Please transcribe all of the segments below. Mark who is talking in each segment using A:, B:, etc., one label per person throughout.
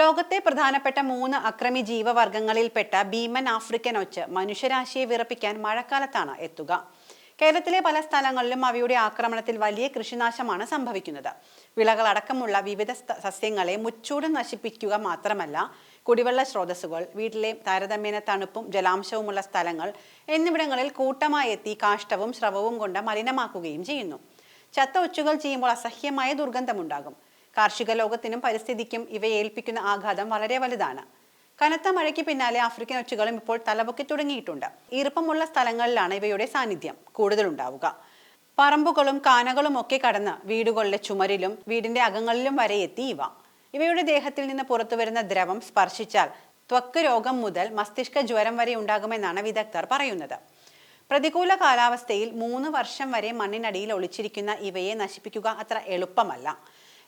A: ലോകത്തെ പ്രധാനപ്പെട്ട മൂന്ന് അക്രമി ജീവവർഗങ്ങളിൽപ്പെട്ട ഭീമൻ ആഫ്രിക്കൻ ഒച്ച് മനുഷ്യരാശിയെ വിറപ്പിക്കാൻ മഴക്കാലത്താണ് എത്തുക. കേരളത്തിലെ പല സ്ഥലങ്ങളിലും അവയുടെ ആക്രമണത്തിൽ വലിയ കൃഷിനാശമാണ് സംഭവിക്കുന്നത്. വിളകളടക്കമുള്ള വിവിധ സസ്യങ്ങളെ മുച്ചൂട് നശിപ്പിക്കുക മാത്രമല്ല കുടിവെള്ള സ്രോതസ്സുകൾ വീട്ടിലെ താരതമ്യേന തണുപ്പും ജലാംശവുമുള്ള സ്ഥലങ്ങൾ എന്നിവിടങ്ങളിൽ കൂട്ടമായി എത്തി കാഷ്ടവും ശ്രവവും കൊണ്ട് മലിനമാക്കുകയും ചെയ്യുന്നു. ചത്ത ഒച്ചുകൾ ചെയ്യുമ്പോൾ അസഹ്യമായ ദുർഗന്ധമുണ്ടാകും. കാർഷിക ലോകത്തിനും പരിസ്ഥിതിക്കും ഇവയെ ഏൽപ്പിക്കുന്ന ആഘാതം വളരെ വലുതാണ്. കനത്ത മഴയ്ക്ക് പിന്നാലെ ആഫ്രിക്കൻ ഒച്ചുകളും ഇപ്പോൾ തലപൊക്കി തുടങ്ങിയിട്ടുണ്ട്. ഈർപ്പമുള്ള സ്ഥലങ്ങളിലാണ് ഇവയുടെ സാന്നിധ്യം കൂടുതലുണ്ടാവുക. പറമ്പുകളും കാനകളും ഒക്കെ കടന്ന് വീടുകളിലെ ചുമരിലും വീടിന്റെ അകങ്ങളിലും വരെ എത്തി ഇവ. ഇവയുടെ ദേഹത്തിൽ നിന്ന് പുറത്തു വരുന്ന ദ്രവം സ്പർശിച്ചാൽ ത്വക്ക് രോഗം മുതൽ മസ്തിഷ്ക ജ്വരം വരെ ഉണ്ടാകുമെന്നാണ് വിദഗ്ധർ പറയുന്നത്. പ്രതികൂല കാലാവസ്ഥയിൽ മൂന്ന് വർഷം വരെ മണ്ണിനടിയിൽ ഒളിച്ചിരിക്കുന്ന ഇവയെ നശിപ്പിക്കുക അത്ര എളുപ്പമല്ല.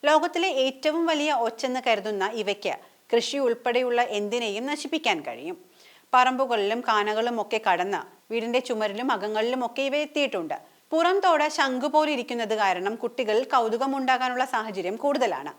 A: ലോകത്തിലെ ഏറ്റവും വലിയ ഒച്ചെന്ന് കരുതുന്ന ഇവയ്ക്ക് കൃഷി ഉൾപ്പെടെയുള്ള എന്തിനേയും നശിപ്പിക്കാൻ കഴിയും. പറമ്പുകളിലും കാനകളും ഒക്കെ കടന്ന് വീടിന്റെ ചുമരിലും അകങ്ങളിലും ഒക്കെ ഇവ എത്തിയിട്ടുണ്ട്. പുറം തോട ശംഖു പോലെ ഇരിക്കുന്നത് കാരണം കുട്ടികളിൽ കൗതുകമുണ്ടാകാനുള്ള സാഹചര്യം കൂടുതലാണ്.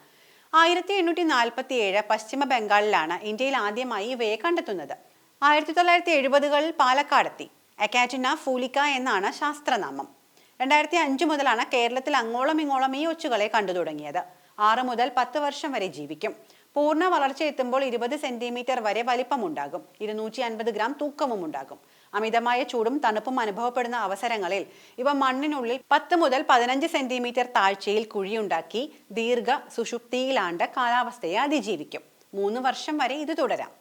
A: ആയിരത്തി എണ്ണൂറ്റി നാൽപ്പത്തി ഏഴ് പശ്ചിമ ബംഗാളിലാണ് ഇന്ത്യയിൽ ആദ്യമായി ഇവയെ കണ്ടെത്തുന്നത്. ആയിരത്തി തൊള്ളായിരത്തി എഴുപതുകളിൽ പാലക്കാടെത്തി. അക്കാറ്റിന ഫൂലിക്ക എന്നാണ് ശാസ്ത്രനാമം. രണ്ടായിരത്തി അഞ്ച് മുതലാണ് കേരളത്തിൽ അങ്ങോളം ഇങ്ങോളം ഈ ഒച്ചുകളെ കണ്ടു തുടങ്ങിയത്. ആറ് മുതൽ പത്ത് വർഷം വരെ ജീവിക്കും. പൂർണ വളർച്ച എത്തുമ്പോൾ ഇരുപത് സെന്റിമീറ്റർ വരെ വലിപ്പമുണ്ടാകും. ഇരുന്നൂറ്റി അൻപത് ഗ്രാം തൂക്കവും ഉണ്ടാകും. അമിതമായ ചൂടും തണുപ്പും അനുഭവപ്പെടുന്ന അവസരങ്ങളിൽ ഇവ മണ്ണിനുള്ളിൽ പത്ത് മുതൽ പതിനഞ്ച് സെന്റിമീറ്റർ താഴ്ചയിൽ കുഴിയുണ്ടാക്കി ദീർഘ സുഷുപ്തിയിലാണ്ട് കാലാവസ്ഥയെ അതിജീവിക്കും. മൂന്ന് വർഷം വരെ ഇത് തുടരാം.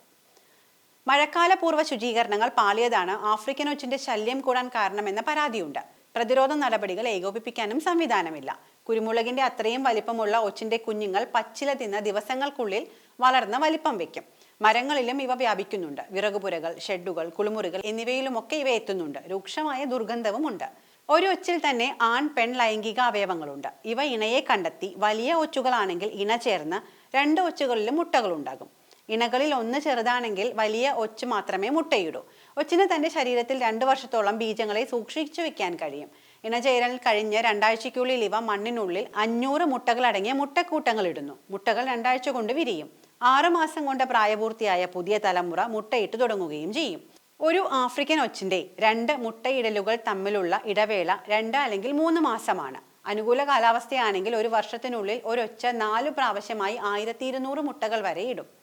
A: മഴക്കാല പൂർവ ശുചീകരണങ്ങൾ പാളിയതാണ്. ആഫ്രിക്കൻ ഒച്ചിന്റെ ശല്യം കൂടാൻ കാരണമെന്ന പരാതിയുണ്ട്. പ്രതിരോധ നടപടികൾ ഏകോപിപ്പിക്കാനും സംവിധാനമില്ല. കുരുമുളകിന്റെ അത്രയും വലിപ്പമുള്ള ഒച്ചിന്റെ കുഞ്ഞുങ്ങൾ പച്ചില തിന്ന ദിവസങ്ങൾക്കുള്ളിൽ വളർന്ന വലിപ്പം വെക്കും. മരങ്ങളിലും ഇവ വ്യാപിക്കുന്നുണ്ട്. വിറകുപുരകൾ ഷെഡുകൾ കുളിമുറികൾ എന്നിവയിലുമൊക്കെ ഇവ എത്തുന്നുണ്ട്. രൂക്ഷമായ ദുർഗന്ധവും ഉണ്ട്. ഒരു ഒച്ചിൽ തന്നെ ആൺ പെൺ ലൈംഗിക അവയവങ്ങളുണ്ട്. ഇവ ഇണയെ കണ്ടെത്തി വലിയ ഒച്ചുകളാണെങ്കിൽ ഇണ ചേർന്ന് രണ്ട് ഒച്ചുകളിലും മുട്ടകളുണ്ടാകും. ഇണകളിൽ ഒന്ന് ചെറുതാണെങ്കിൽ വലിയ ഒച്ച് മാത്രമേ മുട്ടയിടൂ. ഒച്ചിന് തന്റെ ശരീരത്തിൽ രണ്ടു വർഷത്തോളം ബീജങ്ങളെ സൂക്ഷിച്ചു വെക്കാൻ കഴിയും. ഇണചേരൽ കഴിഞ്ഞ് രണ്ടാഴ്ചയ്ക്കുള്ളിൽ ഇവ മണ്ണിനുള്ളിൽ അഞ്ഞൂറ് മുട്ടകൾ അടങ്ങിയ മുട്ടക്കൂട്ടങ്ങൾ ഇടുന്നു. മുട്ടകൾ രണ്ടാഴ്ച കൊണ്ട് വിരിയും. ആറുമാസം കൊണ്ട് പ്രായപൂർത്തിയായ പുതിയ തലമുറ മുട്ടയിട്ട് തുടങ്ങുകയും ചെയ്യും. ഒരു ആഫ്രിക്കൻ ഒച്ചിന്റെ രണ്ട് മുട്ടയിടലുകൾ തമ്മിലുള്ള ഇടവേള രണ്ട് അല്ലെങ്കിൽ മൂന്ന് മാസമാണ്. അനുകൂല കാലാവസ്ഥയാണെങ്കിൽ ഒരു വർഷത്തിനുള്ളിൽ ഒരൊച്ച നാലു പ്രാവശ്യമായി ആയിരത്തി ഇരുന്നൂറ് മുട്ടകൾ വരെ ഇടും.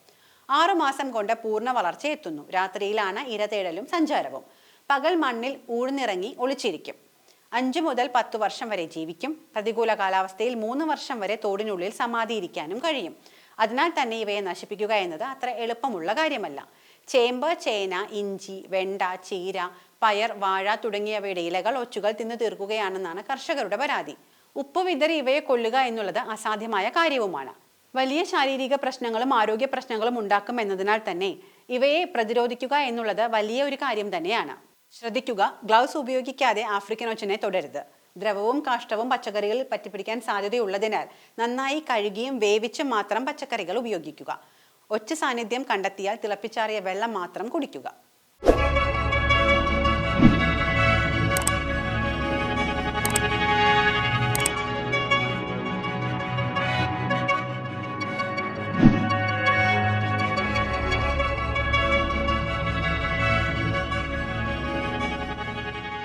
A: ആറു മാസം കൊണ്ട് പൂർണ വളർച്ച എത്തുന്നു. രാത്രിയിലാണ് ഇരതേടലും സഞ്ചാരവും. പകൽ മണ്ണിൽ ഊഴ്ന്നിറങ്ങി ഒളിച്ചിരിക്കും. അഞ്ചു മുതൽ പത്ത് വർഷം വരെ ജീവിക്കും. പ്രതികൂല കാലാവസ്ഥയിൽ മൂന്ന് വർഷം വരെ തോടിനുള്ളിൽ സമാധിയിരിക്കാനും കഴിയും. അതിനാൽ തന്നെ ഇവയെ നശിപ്പിക്കുക എന്നത് അത്ര എളുപ്പമുള്ള കാര്യമല്ല. ചേമ്പ് ചേന ഇഞ്ചി വെണ്ട ചീര പയർ വാഴ തുടങ്ങിയവയുടെ ഇലകൾ ഒച്ചുകൾ തിന്നു തീർക്കുകയാണെന്നാണ് കർഷകരുടെ പരാതി. ഉപ്പ് വിതറി ഇവയെ കൊല്ലുക എന്നുള്ളത് അസാധ്യമായ കാര്യവുമാണ്. വലിയ ശാരീരിക പ്രശ്നങ്ങളും ആരോഗ്യ പ്രശ്നങ്ങളും ഉണ്ടാക്കും എന്നതിനാൽ തന്നെ ഇവയെ പ്രതിരോധിക്കുക എന്നുള്ളത് വലിയ ഒരു കാര്യം തന്നെയാണ്. ശ്രദ്ധിക്കുക ഗ്ലൗസ് ഉപയോഗിക്കാതെ ആഫ്രിക്കൻ ഒച്ചനെ തുടരുത്. ദ്രവവും കാഷ്ടവും പച്ചക്കറികളിൽ പറ്റിപ്പിടിക്കാൻ സാധ്യതയുള്ളതിനാൽ നന്നായി കഴുകിയും വേവിച്ചും മാത്രം പച്ചക്കറികൾ ഉപയോഗിക്കുക. ഒച്ച സാന്നിധ്യം കണ്ടെത്തിയാൽ തിളപ്പിച്ചാറിയ വെള്ളം മാത്രം കുടിക്കുക.